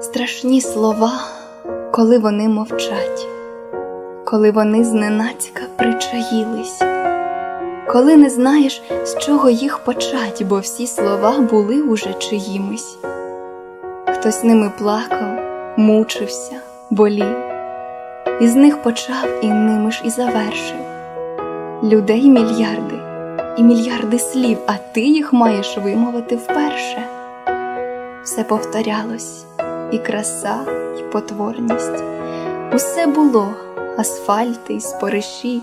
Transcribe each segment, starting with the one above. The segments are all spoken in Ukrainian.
Страшні слова, коли вони мовчать, коли вони зненацька причаїлись, коли не знаєш, з чого їх почать, бо всі слова були уже чиїмись. Хтось ними плакав, мучився, болів, із них почав і ними ж і завершив. Людей мільярди і мільярди слів, а ти їх маєш вимовити вперше. Все повторялось, і краса, і потворність. Усе було асфальти й спориші.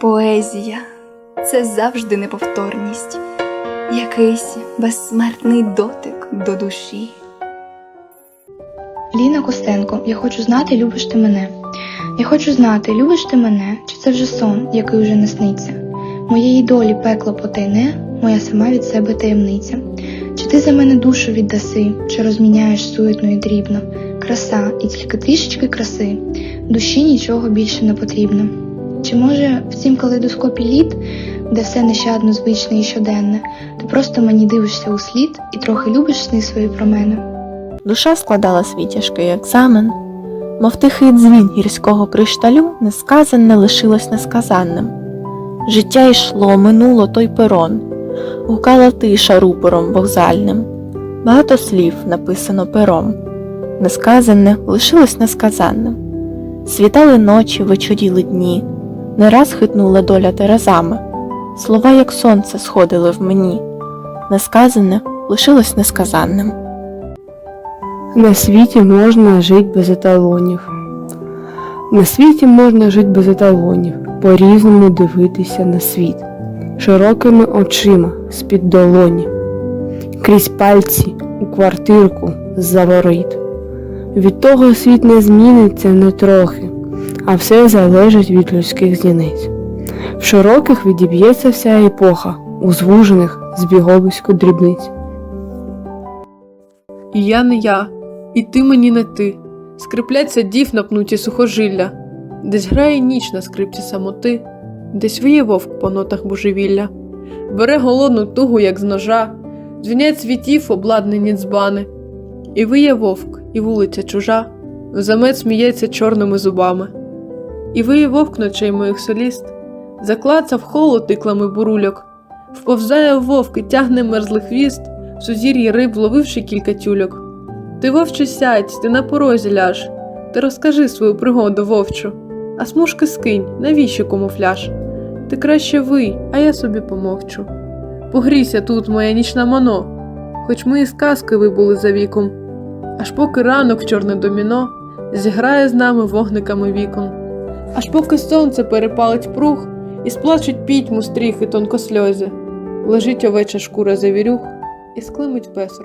Поезія це завжди неповторність, якийсь безсмертний дотик до душі. Ліна Костенко, я хочу знати, любиш ти мене. Я хочу знати, любиш ти мене, чи це вже сон, який уже не сниться. Моєї долі пекло потайне, моя сама від себе таємниця. Чи ти за мене душу віддаси, чи розміняєш суетно і дрібно, краса і тільки трішечки краси, душі нічого більше не потрібно. Чи може в цім калейдоскопі літ, де все нещадно звичне і щоденне, ти просто мені дивишся у слід і трохи любиш сни свої про мене? Душа складала свій тяжкий екзамен, мов тихий дзвін гірського кришталю, несказане лишилось несказанним. Життя йшло, минуло той перон, гукала тиша рупором вокзальним. Багато слів написано пером, несказане лишилось несказанним. Світали ночі, вечоріли дні, не раз хитнула доля терезами. Слова, як сонце, сходили в мені, несказане лишилось несказанним. На світі можна жити без еталонів. На світі можна жити без еталонів, по-різному дивитися на світ, широкими очима з-під долоні, крізь пальці у квартирку заворит. Від того світ не зміниться не трохи, а все залежить від людських зіниць. В широких відіб'ється вся епоха, у звужених збіговисько дрібниць. І я не я, і ти мені не ти. Скрипляться дів напнуті сухожилля, десь грає ніч на скрипці самоти, десь виє вовк по нотах божевілля, бере голодну тугу, як з ножа, дзвінять світів обладнані дзбани, і виє вовк, і вулиця чужа, замет сміється чорними зубами. І виє вовк ночей моїх соліст, заклацав холод іклами бурульок, вповзає вовк і тягне мерзлий хвіст, в сузір'ї риб, вловивши кілька тюльок. Ти вовче сядь, ти на порозі ляж, ти розкажи свою пригоду вовчу, а смужки скинь, навіщо камуфляж? Ти краще вий, а я собі помовчу. Погрійся тут, моя нічна мано, хоч ми і сказки вибули за віком, аж поки ранок чорне доміно зіграє з нами вогниками вікон, аж поки сонце перепалить прух і сплачуть пітьму стріхи тонкосльози, лежить овеча шкура завірюх і склимить пес